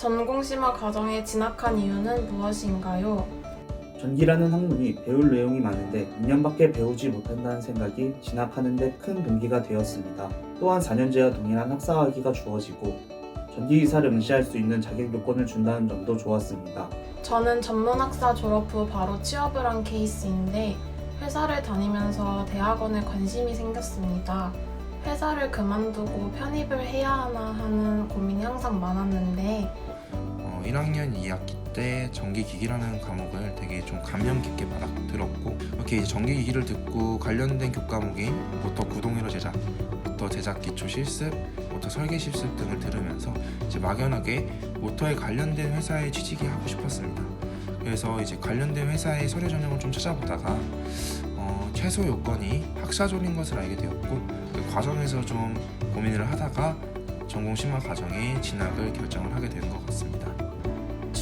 전공심화 과정에 진학한 이유는 무엇인가요? 전기라는 학문이 배울 내용이 많은데 2년밖에 배우지 못한다는 생각이 진학하는데 큰 동기가 되었습니다. 또한 4년제와 동일한 학사학위가 주어지고 전기기사를 응시할 수 있는 자격 요건을 준다는 점도 좋았습니다. 저는 전문학사 졸업 후 바로 취업을 한 케이스인데 회사를 다니면서 대학원에 관심이 생겼습니다. 회사를 그만두고 편입을 해야 하나 하는 고민이 항상 많았는데 어, 1학년 2학기 때 전기기기라는 과목을 되게 좀 감명 깊게 받아 들었고 이렇게 이제 전기기기를 듣고 관련된 교과목인 모터 구동회로 제작, 모터 제작 기초 실습, 모터 설계 실습 등을 들으면서 이제 막연하게 모터에 관련된 회사에 취직이 하고 싶었습니다. 그래서 이제 관련된 회사의 서류 전형을 좀 찾아보다가 어, 최소 요건이 학사졸인 것을 알게 되었고 그 과정에서 좀 고민을 하다가 전공 심화 과정에 진학을 결정을 하게 된 것 같습니다.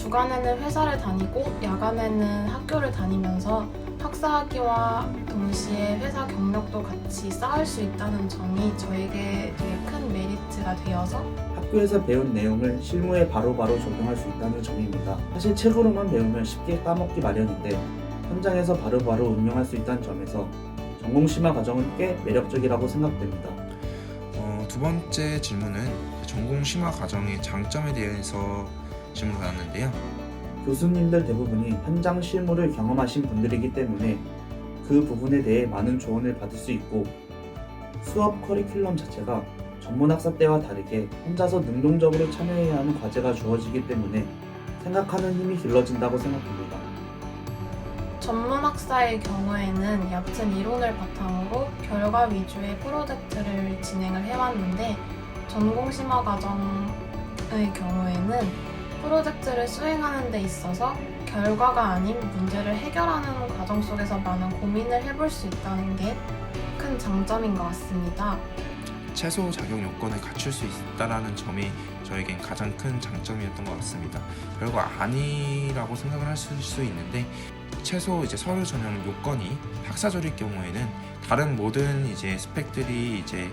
주간에는 회사를 다니고 야간에는 학교를 다니면서 학사학위와 동시에 회사 경력도 같이 쌓을 수 있다는 점이 저에게 되게 큰 메리트가 되어서 학교에서 배운 내용을 실무에 바로바로 적용할 수 있다는 점입니다. 사실 책으로만 배우면 쉽게 까먹기 마련인데 현장에서 바로바로 응용할 수 있다는 점에서 전공 심화 과정은 꽤 매력적이라고 생각됩니다. 어, 두 번째 질문은 전공 심화 과정의 장점에 대해서 질문을 받았는데요. 교수님들 대부분이 현장 실무를 경험하신 분들이기 때문에 그 부분에 대해 많은 조언을 받을 수 있고 수업 커리큘럼 자체가 전문 학사 때와 다르게 혼자서 능동적으로 참여해야 하는 과제가 주어지기 때문에 생각하는 힘이 길러진다고 생각합니다. 전문학사의 경우에는 얕은 이론을 바탕으로 결과 위주의 프로젝트를 진행을 해왔는데 전공 심화 과정의 경우에는 프로젝트를 수행하는 데 있어서 결과가 아닌 문제를 해결하는 과정 속에서 많은 고민을 해볼 수 있다는 게 큰 장점인 것 같습니다. 최소 자격 요건을 갖출 수 있다라는 점이 저에겐 가장 큰 장점이었던 것 같습니다. 별거 아니라고 생각을 하실 수 있는데 최소 이제 서류 전형 요건이 학사졸일 경우에는 다른 모든 이제 스펙들이 이제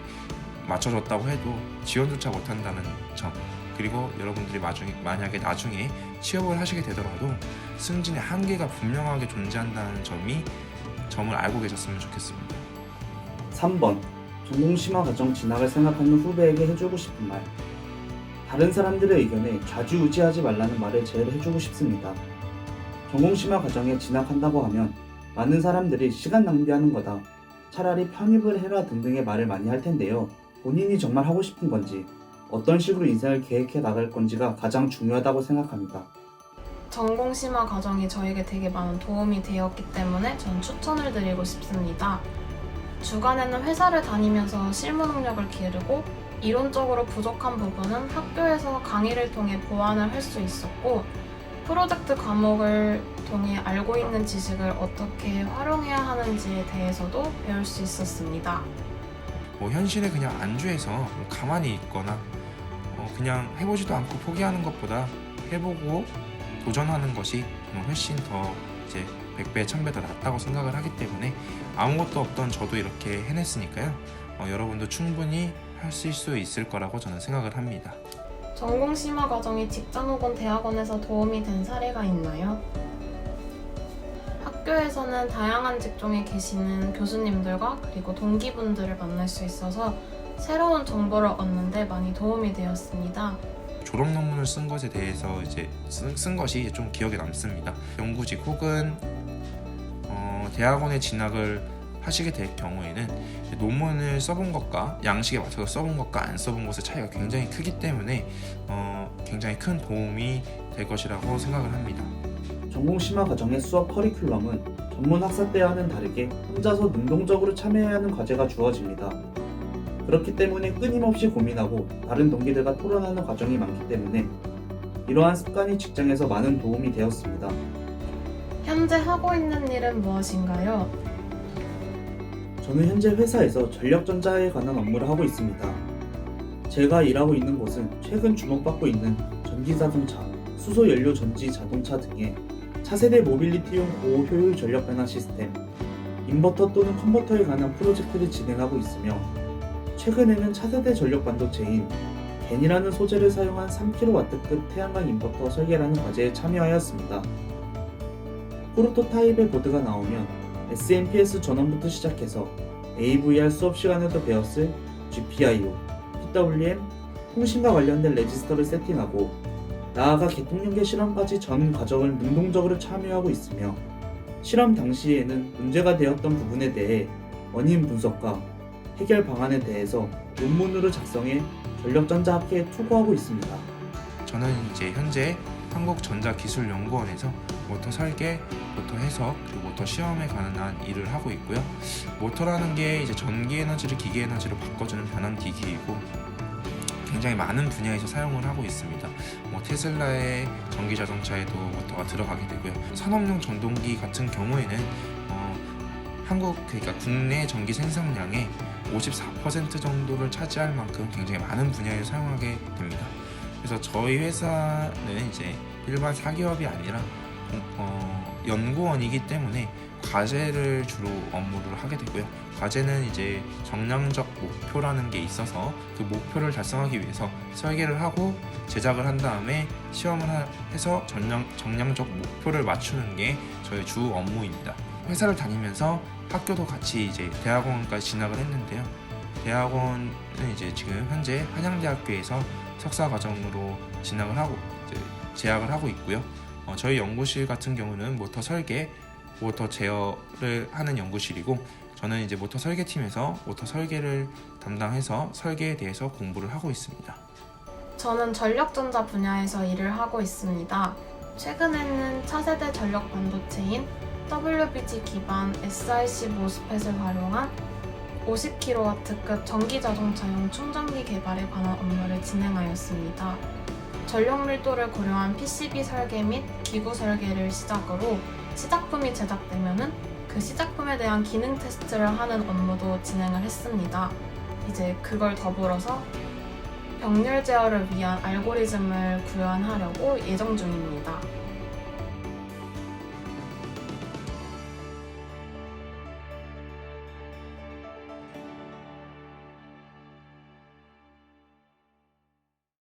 맞춰졌다고 해도 지원조차 못한다는 점 그리고 여러분들이 만약에 나중에 취업을 하시게 되더라도 승진의 한계가 분명하게 존재한다는 점이 점을 알고 계셨으면 좋겠습니다. 3번 전공 심화 과정 진학을 생각하는 후배에게 해주고 싶은 말 다른 사람들의 의견에 좌지우지하지 말라는 말을 제일 해주고 싶습니다. 전공 심화 과정에 진학한다고 하면 많은 사람들이 시간 낭비하는 거다. 차라리 편입을 해라 등등의 말을 많이 할 텐데요. 본인이 정말 하고 싶은 건지 어떤 식으로 인생을 계획해 나갈 건지가 가장 중요하다고 생각합니다. 전공 심화 과정이 저에게 되게 많은 도움이 되었기 때문에 전 추천을 드리고 싶습니다. 주간에는 회사를 다니면서 실무 능력을 기르고 이론적으로 부족한 부분은 학교에서 강의를 통해 보완을 할 수 있었고 프로젝트 과목을 통해 알고 있는 지식을 어떻게 활용해야 하는지에 대해서도 배울 수 있었습니다. 뭐 현실에 그냥 안주해서 뭐 가만히 있거나 어, 그냥 해보지도 않고 포기하는 것보다 해보고 도전하는 것이 뭐 훨씬 더 이제 100배, 1000배 더 낫다고 생각을 하기 때문에 아무것도 없던 저도 이렇게 해냈으니까요. 어, 여러분도 충분히 하실 수 있을 거라고 저는 생각을 합니다. 전공 심화 과정이 직장 혹은 대학원에서 도움이 된 사례가 있나요? 학교에서는 다양한 직종에 계시는 교수님들과 그리고 동기분들을 만날 수 있어서 새로운 정보를 얻는데 많이 도움이 되었습니다. 졸업 논문을 쓴 것에 대해서 이제 쓴, 쓴 것이 좀 기억에 남습니다. 연구직 혹은 어, 대학원에 진학을 하시게 될 경우에는 논문을 써본 것과 양식에 맞춰서 써본 것과 안 써본 것의 차이가 굉장히 크기 때문에 어, 굉장히 큰 도움이 될 것이라고 생각을 합니다. 전공 심화 과정의 수업 커리큘럼은 전문 학사 때와는 다르게 혼자서 능동적으로 참여해야 하는 과제가 주어집니다. 그렇기 때문에 끊임없이 고민하고 다른 동기들과 토론하는 과정이 많기 때문에 이러한 습관이 직장에서 많은 도움이 되었습니다. 현재 하고 있는 일은 무엇인가요? 저는 현재 회사에서 전력전자에 관한 업무를 하고 있습니다. 제가 일하고 있는 곳은 최근 주목받고 있는 전기자동차, 수소연료 전지 자동차 등의 차세대 모빌리티용 고효율 전력 변화 시스템, 인버터 또는 컨버터에 관한 프로젝트를 진행하고 있으며 최근에는 차세대 전력 반도체인 겐이라는 소재를 사용한 3kW급 태양광 인버터 설계라는 과제에 참여하였습니다. 프로토타입의 보드가 나오면 SMPS 전원부터 시작해서 AVR 수업 시간에도 배웠을 GPIO, PWM, 통신과 관련된 레지스터를 세팅하고 나아가 개통연계 실험까지 전 과정을 능동적으로 참여하고 있으며 실험 당시에는 문제가 되었던 부분에 대해 원인 분석과 해결 방안에 대해서 논문으로 작성해 전력전자학회에 투고하고 있습니다. 저는 이제 현재 한국전자기술연구원에서 모터 설계, 모터 해석, 그리고 모터 시험에 관한 일을 하고 있고요. 모터라는 게 이제 전기 에너지를 기계 에너지로 바꿔주는 변환 기기이고 굉장히 많은 분야에서 사용을 하고 있습니다. 뭐 테슬라의 전기 자동차에도 모터가 들어가게 되고요. 산업용 전동기 같은 경우에는 어, 한국 그러니까 국내 전기 생산량의 54% 정도를 차지할 만큼 굉장히 많은 분야에 사용하게 됩니다. 그래서 저희 회사는 이제 일반 사기업이 아니라 어, 연구원이기 때문에 과제를 주로 업무를 하게 되고요. 과제는 이제 정량적 목표라는 게 있어서 그 목표를 달성하기 위해서 설계를 하고 제작을 한 다음에 시험을 하- 해서 정량, 정량적 목표를 맞추는 게 저희 주 업무입니다. 회사를 다니면서 학교도 같이 이제 대학원까지 진학을 했는데요. 대학원은 이제 지금 현재 한양대학교에서 석사 과정으로 진학을 하고 이제 재학을 하고 있고요. 어, 저희 연구실 같은 경우는 모터 설계, 모터 제어를 하는 연구실이고 저는 이제 모터 설계팀에서 모터 설계를 담당해서 설계에 대해서 공부를 하고 있습니다. 저는 전력전자 분야에서 일을 하고 있습니다. 최근에는 차세대 전력 반도체인 WBG 기반 SiC 모스펫을 활용한 50kW급 전기 자동차용 충전기 개발에 관한 업무를 진행하였습니다. 전력 밀도를 고려한 PCB 설계 및 기구 설계를 시작으로 시작품이 제작되면은 그 시작품에 대한 기능 테스트를 하는 업무도 진행을 했습니다. 이제 그걸 더불어서 병렬 제어를 위한 알고리즘을 구현하려고 예정 중입니다.